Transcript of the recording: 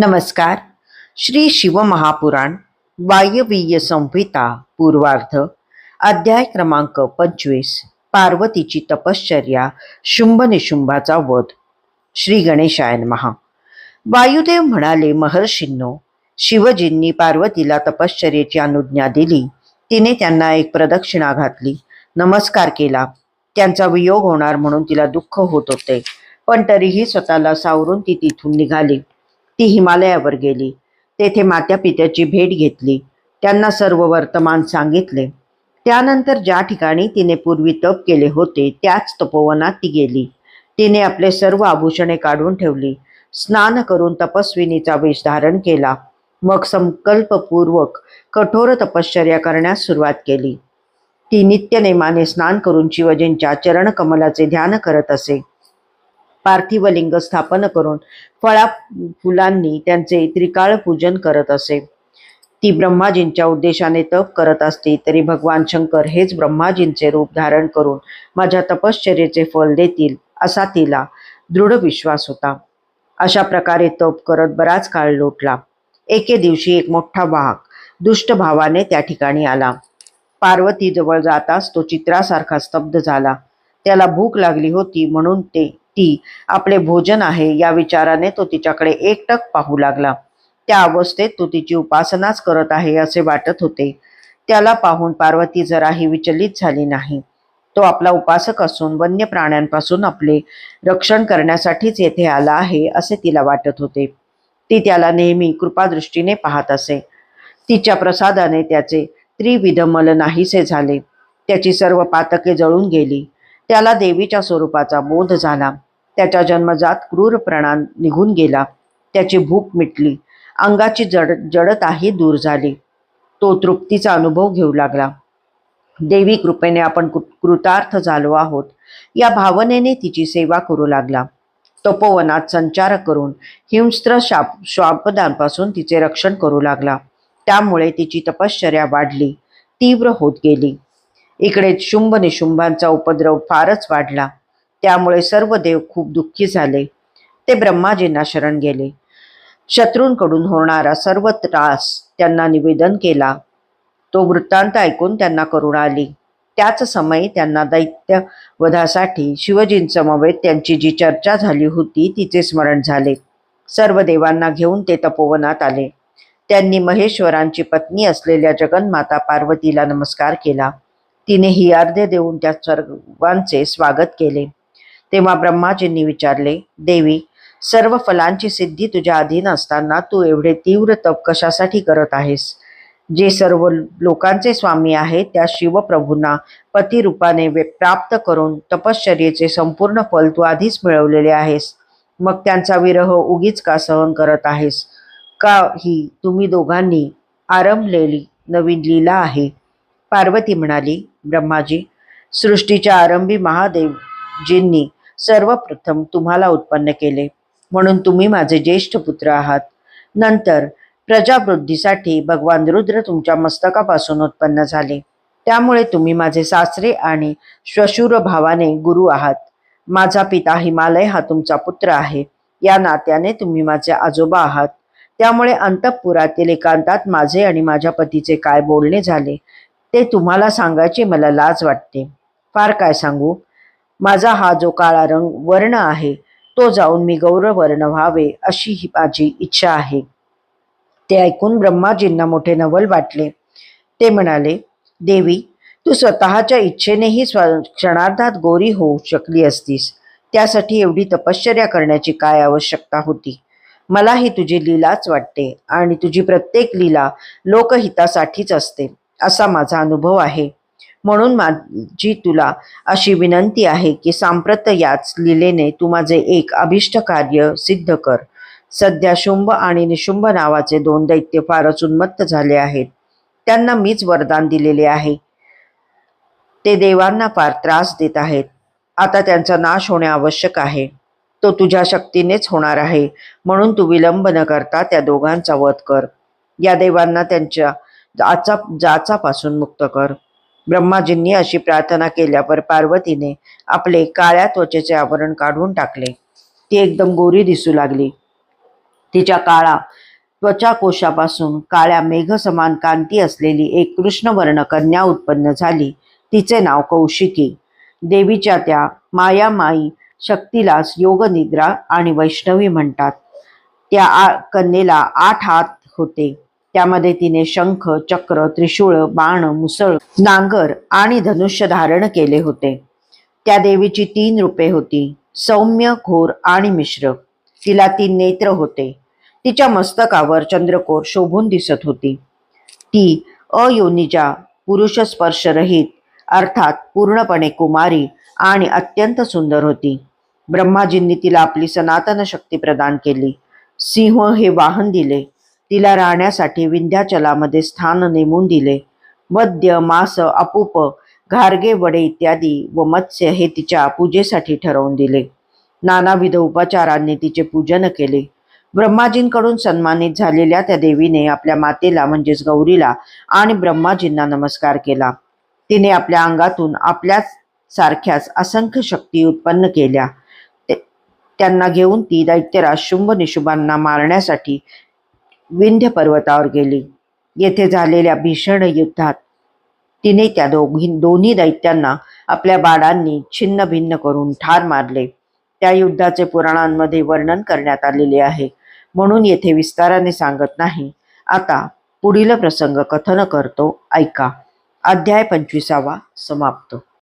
नमस्कार. श्री शिवमहापुराण वायवीय संहिता पूर्वार्ध अध्याय क्रमांक पंचवीस पार्वतीची तपश्चर्या शुंभ निशुंभाचा वध. श्री गणेशायन महा वायुदेव म्हणाले महर्षींनो शिवजींनी पार्वतीला तपश्चर्येची अनुज्ञा दिली. तिने त्यांना एक प्रदक्षिणा घातली. नमस्कार केला. त्यांचा वियोग होणार म्हणून तिला दुःख होत होते. पण तरीही स्वतःला सावरून ती तिथून निघाली. ती हिमालयावर गेली. तेथे मात्या पित्याची भेट घेतली. त्यांना सर्व वर्तमान सांगितले. त्यानंतर ज्या ठिकाणी तिने पूर्वी तप केले होते त्याच तपोवनात ती गेली. तिने आपले सर्व आभूषणे काढून ठेवली. स्नान करून तपस्विनीचा वेश धारण केला. मग संकल्पपूर्वक कठोर तपश्चर्या करण्यास सुरुवात केली. ती नित्यनेमाने स्नान करून शिवजींच्या चरणकमलाचे ध्यान करत असे. पार्थिव लिंग स्थापन करून फळा फुलांनी त्यांचे त्रिकाळ पूजन करत असे. ती ब्रह्माजींच्या उद्देशाने तप करत असती तरी भगवान शंकर हेच ब्रह्माजींचे रूप धारण करून माझ्या तपश्चर्येचे फल देतील असा तिला दृढ विश्वास होता. अशा प्रकारे तप करत बराच काळ लोटला. एके दिवशी एक मोठा वाघ दुष्ट भावाने त्या ठिकाणी आला. पार्वती जवळ जाताच तो चित्रासारखा स्तब्ध झाला. त्याला भूक लागली होती म्हणून ते ती आपले भोजन आहे या विचाराने तो तिच्याकडे एकटक पाहू लागला. त्या अवस्थेत तो तिची उपासनाच करत आहे असे वाटत होते. त्याला पाहून पार्वती जराही विचलित झाली नाही. तो आपला उपासक असून वन्य प्राण्यांपासून आपले रक्षण करण्यासाठीच येथे आला आहे असे तिला वाटत होते. ती त्याला नेहमी कृपादृष्टीने पाहत असे. तिच्या प्रसादाने त्याचे त्रिविध मल नाहीसे झाले. त्याची सर्व पातके जळून गेली. त्याला देवीच्या स्वरूपाचा बोध झाला. त्याच्या जन्मजात क्रूर प्रणान निघून गेला. त्याची भूक मिटली. अंगाची जड जडताही दूर झाली. तो तृप्तीचा अनुभव घेऊ लागला. देवी कृपेने आपण कृ- कृतार्थ झालो आहोत. या भावनेने तिची सेवा करू लागला. तपोवनात संचार करून हिंस्त्र शाप श्वापदांपासून तिचे रक्षण करू लागला. त्यामुळे तिची तपश्चर्या वाढली. तीव्र होत गेली. इकडे शुंभ निशुंभांचा उपद्रव फारच वाढला. त्यामुळे सर्व देव खूप दुःखी झाले. ते ब्रह्माजींना शरण गेले. शत्रूंकडून होणारा सर्व त्रास त्यांना निवेदन केला. तो वृत्तांत ऐकून त्यांना करुणा आली. त्याच समयी त्यांना दैत्य वधासाठी शिवजींसमवेत त्यांची जी चर्चा झाली होती तिचे स्मरण झाले. सर्व देवांना घेऊन ते तपोवनात आले. त्यांनी महेश्वरांची पत्नी असलेल्या जगन्माता पार्वतीला नमस्कार केला. तिने ही अर्धे देऊन त्या सर्वांचे स्वागत केले. तेव्हा ब्रह्माजींनी विचारले देवी सर्व फलांची सिद्धी तुझ्या अधीन असताना तू एवढे तीव्र तप कशासाठी करत आहेस? जे सर्व लोकांचे स्वामी आहेत त्या शिवप्रभूंना पतिरूपाने वे- प्राप्त करून तपश्चर्येचे संपूर्ण फल तू आधीच मिळवलेले आहेस. मग त्यांचा विरह उगीच का सहन करत आहेस? का ही तुम्ही दोघांनी आरंभलेली नवीन लीला आहे? पार्वती म्हणाली ब्रह्माजी सृष्टीच्या आरंभी महादेवजींनी सर्वप्रथम तुम्हाला उत्पन्न केले. म्हणून तुम्ही माझे ज्येष्ठ पुत्र आहात. नंतर प्रजावृद्धीसाठी भगवान रुद्र तुमच्या मस्तकापासून उत्पन्न झाले. त्यामुळे तुम्ही माझे सासरे आणि श्वशूर भावाने गुरु आहात. माझा पिता हिमालय हा तुमचा पुत्र आहे. या नात्याने तुम्ही माझे आजोबा आहात. त्यामुळे अंतःपुरातील एकांतात माझे आणि माझ्या पतीचे काय बोलणे झाले ते तुम्हाला सांगायचे मला लाज वाटते. फार काय सांगू? माझा हा जो काळा रंग वर्ण आहे तो जाऊन मी गौरवर्ण व्हावे अशी ही माझी इच्छा आहे. ते ऐकून ब्रह्माजींना मोठे नवल वाटले. ते म्हणाले देवी तू स्वतःच्या इच्छेनेही स्व क्षणार्धात गोरी होऊ शकली असतीस. त्यासाठी एवढी तपश्चर्या करण्याची काय आवश्यकता होती? मला ही तुझी लीलाच वाटते आणि तुझी प्रत्येक लीला लोकहितासाठीच असते असा माझा अनुभव आहे. म्हणून माझी तुला अशी विनंती आहे की सांप्रत याच लीलेने तू माझे एक अभिष्ट कार्य सिद्ध कर. सध्या शुंभ आणि निशुंभ नावाचे दोन दैत्य फारच उन्मत्त झाले आहेत. त्यांना मीच वरदान दिलेले आहे. ते देवांना फार त्रास देत आहेत. आता त्यांचा नाश होणे आवश्यक आहे. तो तुझ्या शक्तीनेच होणार आहे. म्हणून तू विलंब न करता त्या दोघांचा वध कर. या देवांना त्यांच्या जाचा जाचापासून मुक्त कर. ब्रह्माजींनी अशी प्रार्थना केल्यावर पार्वतीने आपले काळ्या त्वचेचे आवरण काढून टाकले. ती एकदम गोरी दिसू लागली. तिच्या काळा त्वचा कोशापासून काळ्या मेघसमान कांती असलेली एक कृष्णवर्ण कन्या उत्पन्न झाली. तिचे नाव कौशिकी. देवीच्या त्या मायामाई शक्तीलाच योगनिद्रा आणि वैष्णवी म्हणतात. त्या आ- कन्येला आठ हात होते. त्यामध्ये तिने शंख चक्र त्रिशूळ बाण मुसळ नांगर आणि धनुष्य धारण केले होते. त्या देवीची तीन रूपे होती सौम्य घोर आणि मिश्र. तिला तीन नेत्र होते. तिच्या मस्तकावर चंद्रकोर शोभून दिसत होती. ती अयोनिजा पुरुष स्पर्शरहित अर्थात पूर्णपणे कुमारी आणि अत्यंत सुंदर होती. ब्रह्माजींनी तिला आपली सनातन शक्ती प्रदान केली. सिंह हे वाहन दिले. तिला राहण्यासाठी विंध्याचलामध्ये स्थान नेमून दिले. मद्य मास अपूप घारगे वडे इत्यादी व मत्स्य हे तिच्या पूजेसाठी ठरवून दिले. नानाविध उपचारांनी तिचे पूजन केले. ब्रह्माजींकडून सन्मानित झालेल्या त्या देवीने आपल्या मातेला म्हणजेच गौरीला आणि ब्रह्माजींना नमस्कार केला. तिने आपल्या अंगातून आपल्याच सारख्याच असंख्य शक्ती उत्पन्न केल्या. त्यांना घेऊन ती दैत्यराज शुंभ निशुभांना मारण्यासाठी विंध्य पर्वतावर गेली. येथे झालेल्या भीषण युद्धात तिने त्या दोघी दोन्ही दैत्यांना आपल्या बाणांनी छिन्न भिन्न करून ठार मारले. त्या युद्धाचे पुराणांमध्ये वर्णन करण्यात आलेले आहे. म्हणून येथे विस्ताराने सांगत नाही. आता पुढील प्रसंग कथन करतो. ऐका. अध्याय पंचवीसावा समाप्त.